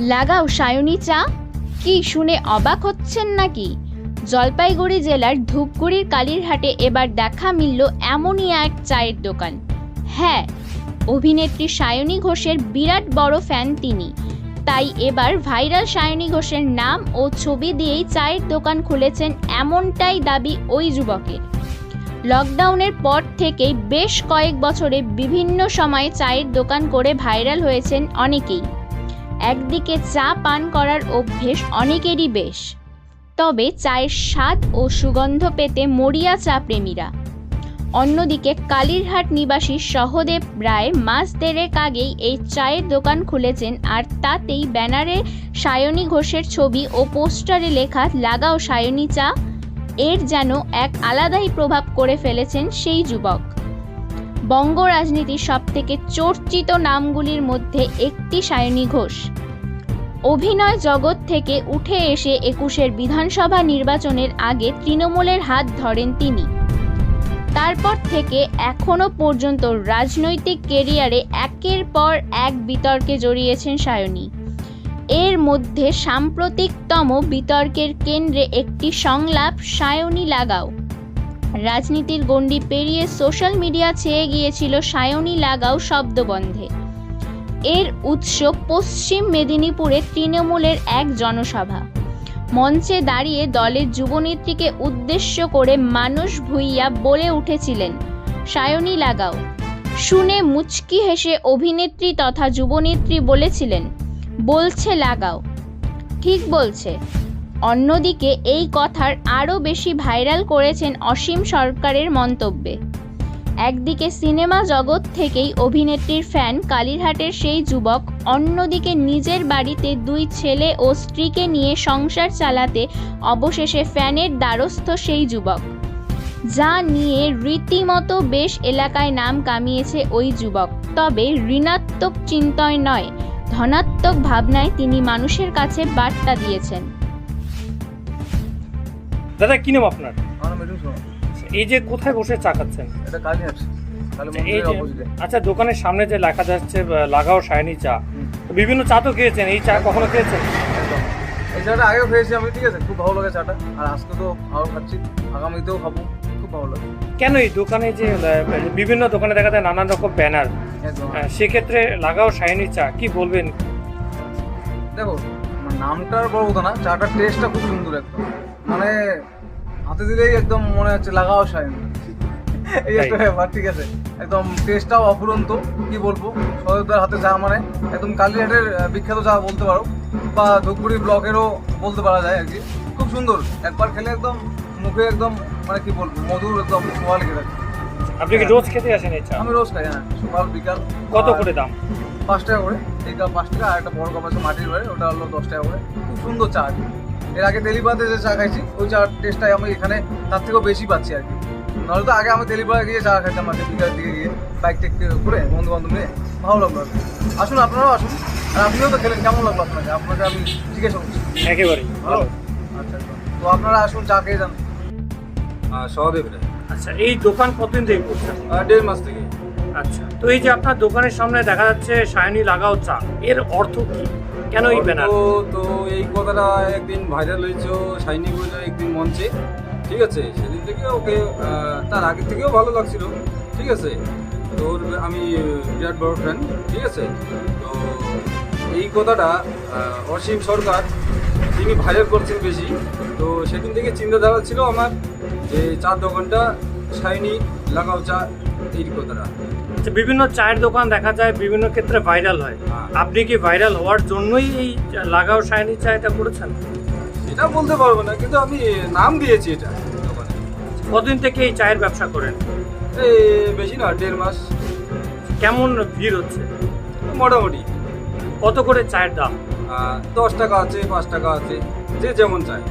লাগাও সায়নী চা। কি শুনে অবাক হচ্ছেন নাকি? জলপাইগুড়ি জেলার ধূপগুড়ির কালীরহাটে এবার দেখা মিলল এমনই এক চায়ের দোকান। হ্যাঁ অভিনেত্রী সায়নী ঘোষের বিরাট বড় ফ্যান তিনি। তাই এবার ভাইরাল সায়নী ঘোষের নাম ও ছবি দিয়েই চায়ের দোকান খুলেছেন এমনটাই দাবি ওই যুবকের। লকডাউনের পর থেকেই বেশ কয়েক বছরে বিভিন্ন সময়ে চায়ের দোকান করে ভাইরাল হয়েছেন অনেকেই। একদিকে চা পান করার অভ্যেস অনেকেরই বেশ। তবে চায়ের স্বাদ ও সুগন্ধ পেতে মরিয়া চা প্রেমীরা। অন্যদিকে কালীরহাট নিবাসী সহদেব রায় মাস দেড়েক আগেই এই চায়ের দোকান খুলেছেন আর তাতেই ব্যানারে সায়নী ঘোষের ছবি ও পোস্টারে লেখা লাগাও সায়নী চা, এর যেন এক আলাদাই প্রভাব করে ফেলেছেন সেই যুবক। বঙ্গ রাজনীতির সবথেকে চর্চিত নামগুলির মধ্যে একটি সায়নী ঘোষ। অভিনয় জগৎ থেকে উঠে এসে একুশের বিধানসভা নির্বাচনের আগে তৃণমূলের হাত ধরেন তিনি। তারপর থেকে এখনও পর্যন্ত রাজনৈতিক কেরিয়ারে একের পর এক বিতর্কে জড়িয়েছেন সায়নী। এর মধ্যে সাম্প্রতিকতম বিতর্কের কেন্দ্রে একটি সংলাপ, সায়নী লাগাও। রাজনীতির গণ্ডি পেরিয়ে সোশ্যাল মিডিয়া ছেয়ে গিয়েছিল সায়নী লাগাও শব্দবন্ধে। এর উৎস পশ্চিম মেদিনীপুরে তৃণমূলের এক জনসভা। মঞ্চে দাঁড়িয়ে দলের যুবনেত্রীকে উদ্দেশ্য করে মানুষ ভুইয়া বলে উঠেছিলেন সায়নী লাগাও। শুনে মুচকি হেসে অভিনেত্রী তথা যুবনেত্রী বলেছিলেন, বলছে লাগাও। ঠিক বলছে। অন্যদিকে এই কথার আরও বেশি ভাইরাল করেছেন অসীম সরকারের মন্তব্যে। একদিকে সিনেমা জগৎ থেকেই অভিনেত্রীর ফ্যান কালীরহাটের সেই যুবক, অন্যদিকে নিজের বাড়িতে দুই ছেলে ও স্ত্রীকে নিয়ে সংসার চালাতে অবশেষে ফ্যানের দ্বারস্থ সেই যুবক। যা নিয়ে রীতিমতো বেশ এলাকায় নাম কামিয়েছে ওই যুবক। তবে ঋণাত্মক চিন্তয় নয়, ধনাত্মক ভাবনায় তিনি মানুষের কাছে বার্তা দিয়েছেন। দাদা কি নাম আপনার? এই যে কোথায় বসে চা খাচ্ছেন? এটা এই যে আচ্ছা দোকানের সামনে যে লেখা যাচ্ছে লাগাও সায়নি চা। বিভিন্ন চা তো খেয়েছেন এই চা কখনো খেয়েছেন? এই চাটা আগেও খেয়েছি আমি ঠিক আছে? খুব ভালো লাগে চাটা। আর আজকে তো আরও খাচ্ছি আগামীতেও খাব খুব ভালো লাগে। কেন এই দোকানে যে বিভিন্ন দোকানে দেখা যায় নানান রকম ব্যানার? সেক্ষেত্রে লাগাও সায়নি চা কি বলবেন? দেখো নামটার কথা না চাটার টেস্টটা খুব সুন্দর একদম। মানে হাতে দিলেই একদম মনে হচ্ছে লাগাও শাইন। এই একটা ব্যাপার ঠিক আছে? একদম টেস্টটাও অফুরন্ত কি বলব? সহজদার হাতে চা মানে একদম কালীহাটের আহ, বিখ্যাত চা বলতে পারো বা ধূপগুড়ি ব্লকেরও বলতে পারা যায় আর কি। খুব সুন্দর একবার খেলে একদম মুখে একদম মানে কি বলব মধুর একদম সোয়া লেগে থাকে। আপনি কি রোজ খেতে আসেন এই চা? আমি রোজ খাই হ্যাঁ সকাল বিকাল। কত করে দাম? পাঁচ টাকা করে। কাপ পাঁচ টাকা আর একটা বড় কাপ আছে মাটির বাড়ি ওটা হলো দশ টাকা করে। খুব সুন্দর চা আর কি। এর আগে তেলিপাতে যে চা খাইছি ওই চার টেস্টটাই আমি এখানে তার থেকেও বেশি পাচ্ছি আর কি। নাহলে তো আগে আমি তেলিপাড়া গিয়ে চা খাইতাম আর কি বিকালের দিকে গিয়ে বাইক টেক করে বন্ধু বান্ধব নিয়ে ভালো লাগল আর কি। আসুন আপনারাও আসুন। আর আপনিও তো খেলেন কেমন লাগল আপনাকে? আপনাকে আমি জিজ্ঞেস করছি। একেবারে ভালো? আচ্ছা আচ্ছা। তো আপনারা আসুন চা খেয়ে যান। সহদেব আচ্ছা এই দোকান কতদিন থেকে? করছেন দেড় মাস থেকে। আচ্ছা। তো এই যে আপনার দোকানের সামনে দেখা যাচ্ছে সায়নী লাগাও চা এর অর্থ কি? কেন এই ব্যানার? তো এই কথাটা একদিন ভাইরাল হয়েছে শাইনি বলে একদিন মঞ্চে ঠিক আছে? সেদিন থেকে ওকে তার আগের থেকেও ভালো লাগছিল ঠিক আছে? তো ওর আমি বিরাট বড় ফ্যান ঠিক আছে? তো এই কথাটা অসীম সরকার তিনি ভাইরাল করছেন বেশি। তো সেদিন থেকে চিন্তাধারা ছিল আমার যে চার দোকানটা শাইনি লাগাও চা এই কথাটা আচ্ছা, বিভিন্ন চায়ের দোকান দেখা যায় বিভিন্ন ক্ষেত্রে ভাইরাল হয়। হ্যাঁ। আপনি কি ভাইরাল হওয়ার জন্যই এই লাগাও সায়নি চা এটা করেছেন? এটা বলতে পারব না কিন্তু আমি নাম দিয়েছি এটা। কতদিন থেকে এই চায়ের ব্যবসা করেন? এই বেশি না দেড় মাস। কেমন ভিড় হচ্ছে? মোটামুটি। কত করে চায়ের দাম? দশ টাকা আছে পাঁচ টাকা আছে যে যেমন চায়।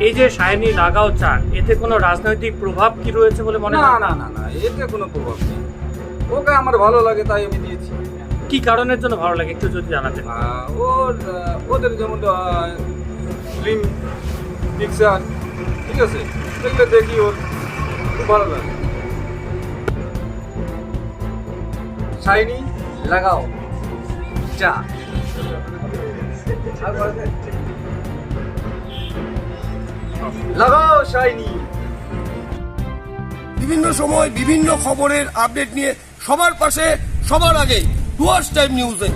এই যে সায়নী লাগাও চান এতে কোনো রাজনৈতিক প্রভাব কি রয়েছে বলে মনে না হয়? না না না এতে কোনো প্রভাব নেই। ওকে আমার ভালো লাগে তাই আমি দিয়েছি। কি কারণের জন্য ভালো লাগে একটু যদি জানাতেন। আহ, ওর আহ, ওদের যেমন ফিল্ম পিকচার ঠিক আছে? এগুলো দেখি ওর খুব ভালো লাগে। শাইনি লাগাও চা। লাগাও শাইনি। বিভিন্ন সময় বিভিন্ন খবরের আপডেট নিয়ে সবার পাশে, সবার আগে ডুয়ার্স টাইম নিউজে